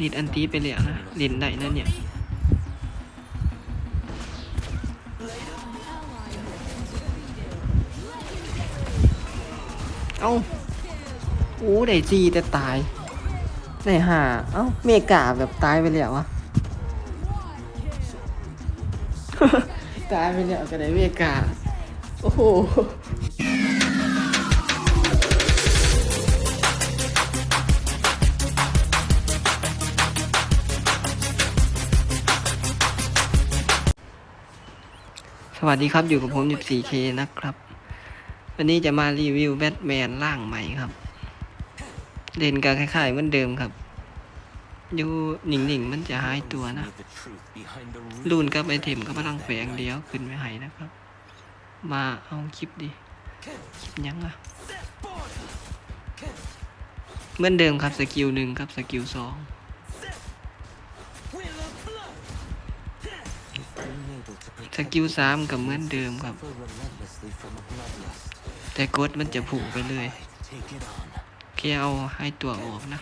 ลิดอันตีไปแล้วนะล่นได้นะเนี่ยเอ้าโอ้ได้จีแต่ตายได้ห่าเอ้าเมกาแบบตายไปแล้ววะตายไปแล้วก็ได้เมกาโอ้โห วัสดีครับอยู่กับผม 14K นะครับ วันนี้จะมารีวิวแบทแมนร่างใหม่ครับ เด่นก็คล้ายๆเหมือนเดิมครับ อยู่หนิงๆมันจะหายตัวนะรูนกับไอเทมกับพลังแฝงเดียวขึ้นไม่หายนะครับ มาเอาคลิปดิคลิปยังอะเหมือนเดิมครับสกิลหนึ่งกับสกิลสอง สกิลสามกับเหมือนเดิมครับ แต่กดมันจะผูกไปเลยแค่เอาให้ตัวออกนะ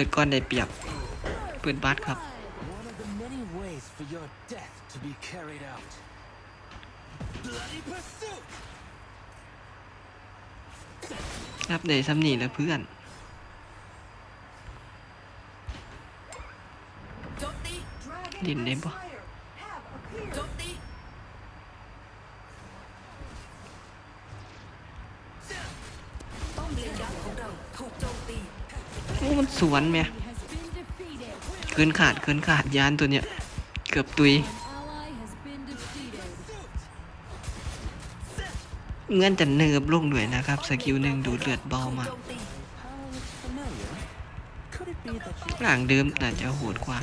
ปิดก้อนได้เปรียบ เปิดบัสครับรับเดซัมนี่แล้วเพื่อนดินได้ปะ มันสวนไหมเกินขาดเกินขาดยานตัวเนี้ย เกือบตุยเงื่อนจะเนิบลงด้วยนะครับ สกิลหนึ่งดูเลือดเบามากหลังเดิมน่าจะโหดกว่า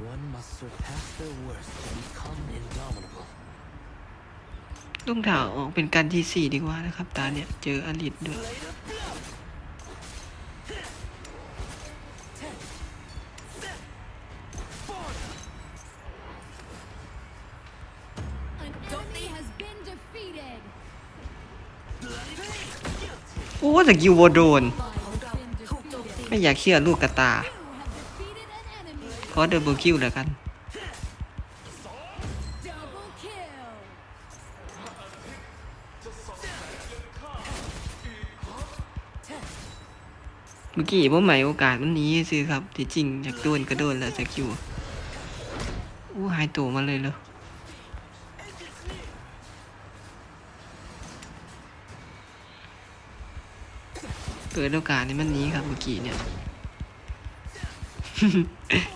One must surpass their worst to become indomitable. ลุงถาวออกเป็นการที่สี่ดีกว่านะครับ ตาเนี่ย เจออลิดด้วย โอ้สกิลโวโดน ไม่อยากเชื่อลูกกระตา อเดบเบิลคิวแล้วกันเมื่อกี้ผมหมายโอกาสมันหนี้ซื้อครับที่จริงอยากโดนก็โดนแล้วสกิลอู้หายตัวมาเลยเลยเปิดโอกาสในมันหนี้ครับเมื่อกี้เนี่ย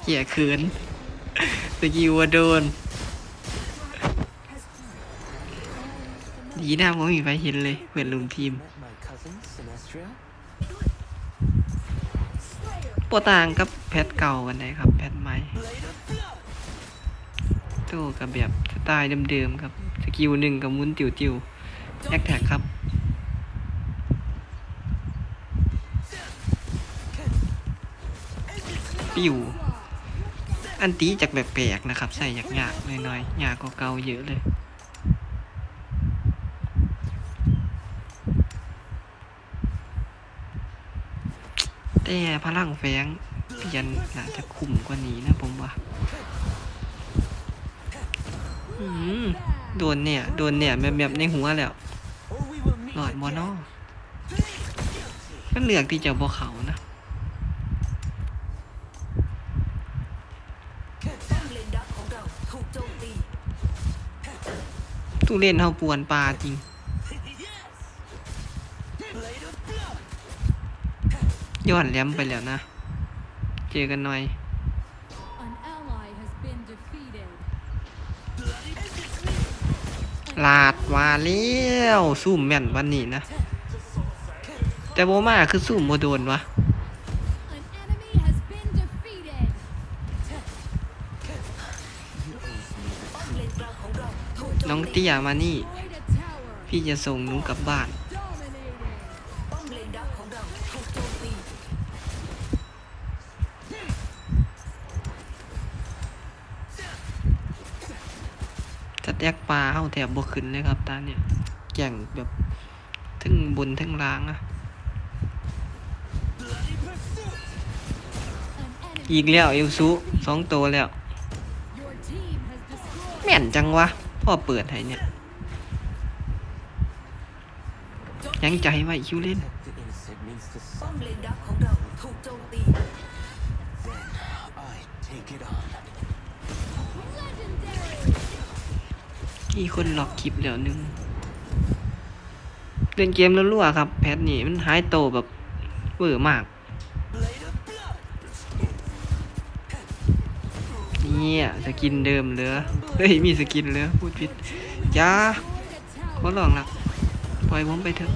เหี้ยเขินสกิลว่าโดน ดีนะผมมีไฟเห็นเลยเพื่อนลุมทีม Met my cousin, Sinestria? ปต่างกับแพทเก่ากันได้ครับ แพทใหม่ตู้กับแบบสไตล์เดิมๆครับ สกิลหนึ่งกับมุนติวติวแอคแท็กครับิว อันตีจากแบบแปลกนะครับ ใส่ยากๆหน่อยๆยากกว่าเก่าเยอะเลยแต่พลังแฝงเปลี่ยนน่าจะคุ้มกว่านี้นะผมว่าอืมโดนเนี่ย โดนเนี่ยแบบแบบในหัวแล้วหลอดบอนอกก็เลือกที่จะบอเขานะ ตู้เล่นเฮาปวนปลาจริง ย้อนแหลมไปแล้วนะ เจอกันหน่อย An ally has been defeated. ลาดว่าแล้วซุ่มแม่นวันนี้นะ แต่โบมาคือซุ่มโมโดนวะ เตี้ยมานี่ พี่จะส่งหนูกลับบ้าน Dominated. ป้อมเลนดักของเราถูกโจมตีสแตกปลาเข้าแถบบกขึ้นเลยครับตาเนี่ยแก่งแบบทั้งบนทั้งล่างอะอีกแล้วเอลซุสองตัวแล้ว แม่นจังวะ พ่อเปิดให้เนี่ย ยังใจไว้คิวเล่น The innocent means to ป้อม some. เลนดักของเราถูกโจมตี Then I take it on. Legendary. มีคนหลอกคลิปแล้วหนึงเล่นเกมแล้วรั่วๆครับ แพทนี่มันหายโตแบบเวอร์มาก เนี่ยสกินเดิมเหลือเฮ้ยมีสกินเหลือพูดผิดจ้าขอลองละปล่อยผมไปเถอะ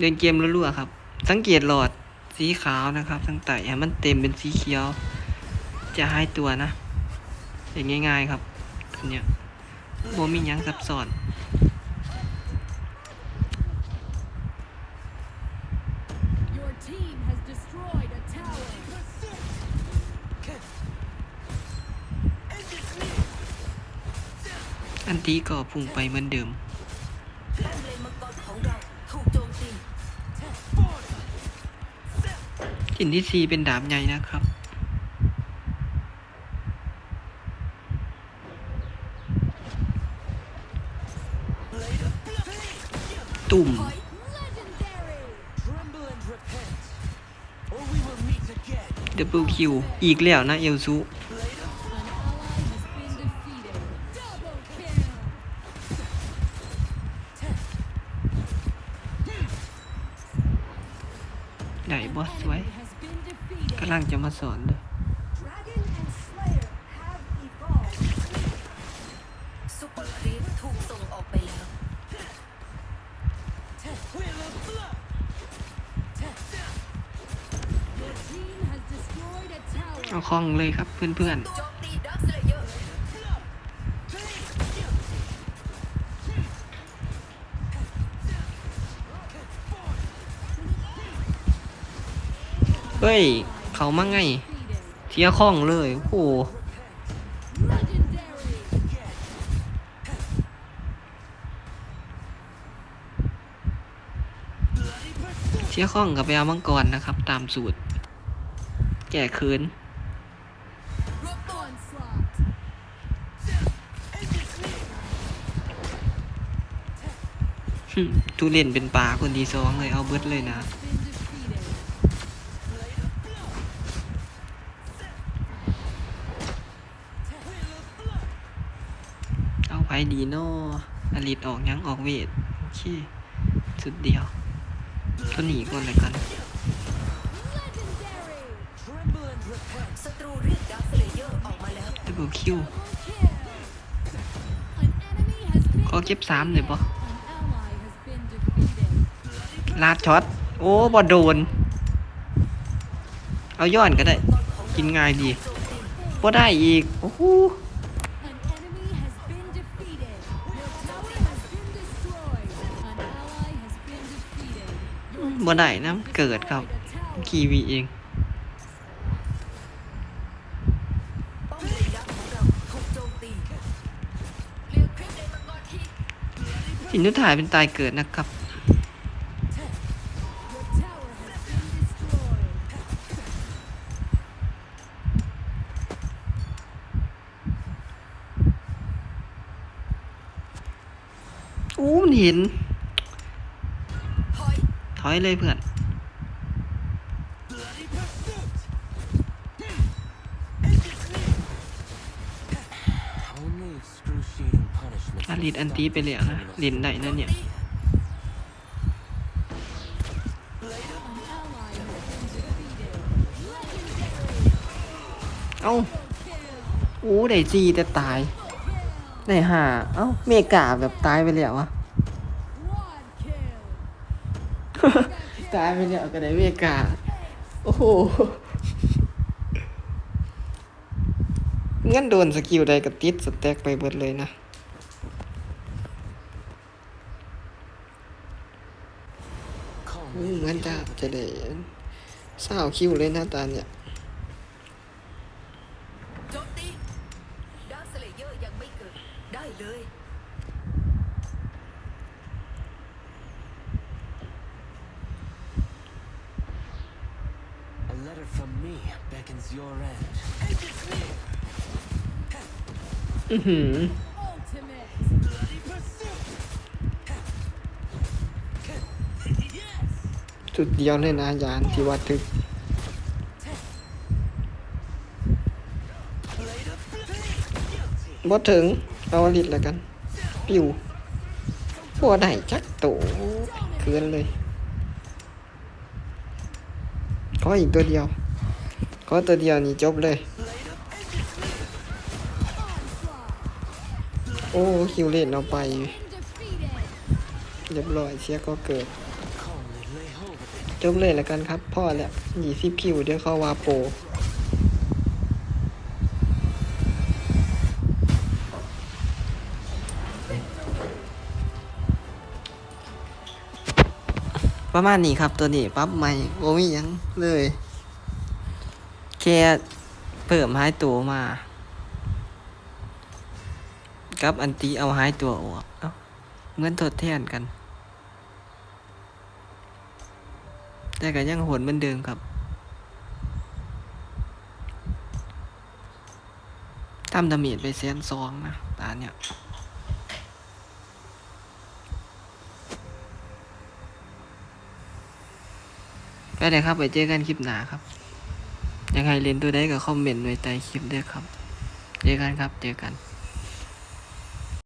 เล่นเกมรั่วๆครับ สังเกตหลอดสีขาวนะครับทั้งไต่ให้มันเต็มเป็นสีเขียว จะหายตัวนะอย่างง่ายๆครับอันเนี้ยโมมีหยังซับซ้อน อันที่ก็พุ่งไปเหมือนเดิมอินที่ซีเป็นดาบใหญ่นะครับ ตุ่ม we will meet again. ดับเบิลคิว อีกแล้วนะเอลซู บอสสวย Enemy has been defeated. กำลังจะมาสอนเลย Dragon and Slayer have evolved ซุปเปอร์ครีปถูกส่งออกไปแล้ว Wheel of blood! Your team has destroyed a tower. เอาคล่องเลยครับเพื่อนโจมตีดักสเลเยอร์ๆ ฮ้ย เขามาไง เทียคล่องเลยโอ้โหเทียคล่องกับไปเอามังกรนะครับ ตามสูตร แก่คืนทุเรียนเป็นปลาคนที่สองเลยเอาเบิดเลยนะ ดีโนอลิดออกยังออกเวทโอเคสุดเดียวก็หนีก่อนเลยกันดักสเลเยอร์ออกมาแล้วดับเบิลคิว Double kill. An enemy has been ขอเก็บสามเลยปะลาดช็อต โอ้บอโดน เอาย้อนก็ได้ กินง่ายดีบ่ได้อีก โอ้โห บ่ได้นะเกิดครับกีวีเองหินทีสินุถ่ายเป็นตายเกิดนะครับอู้มันเห็น ถอยเลยเพื่อนอาลิดอันตีไปแล้วนะลินได้นั่นเนี่ยเอาอู้ได้จีแต่ตาย ได้ห่าเอ้า เมกาแบบตายไปแล้วอะ ตายไปแล้วก็ได้เมกา โอ้โห งั้นโดนสกิลใดก็ติดสแต็กไปเบิดเลยนะ Call อื me ม if เหมือน you จะ have จะได้เศร้าคิวเลยหน้าตาเนี่ย โจมตีดาร์คสเลเยอร์ยังไม่เกิด ได้เลย A letter from me beckons your end. อือหือ Ultimate. Bloody pursuit! yes! จุดเดียวเลยนะยานที่วัดถึก Blade of flame! Guilty! บ่ถึง เอาลิดแล้วกัน ปิวบ่ได้จักโตเคืนเลย ขออีกตัวเดียว ขอตัวเดียวนี่จบเลย โอ้คิวเลนเอาไป เรียบร้อยเสียก็เกิด จบเลยแล้วกันครับ พ่อแล้วยี่สิบคิวเดี๋ยวเข้าวาโปประมาณนี้ครับตัวนี้ปั๊บใหม่โอ้มีหยังเลย แค่เพิ่มหายตัวมากับอันตีเอาหายตัวออกเหมือนทดแทนกัน แต่ก็ยังโหดเหมือนเดิมครับทำดาเมจไปแสนสองนะตาเนี่ยไปเลยครับ ไปเจอกันคลิปหน้าครับ ยังไงเรียนตัวได้ก็คอมเมนต์ไว้ใต้คลิปด้วยครับ เจอกันครับ เจอกัน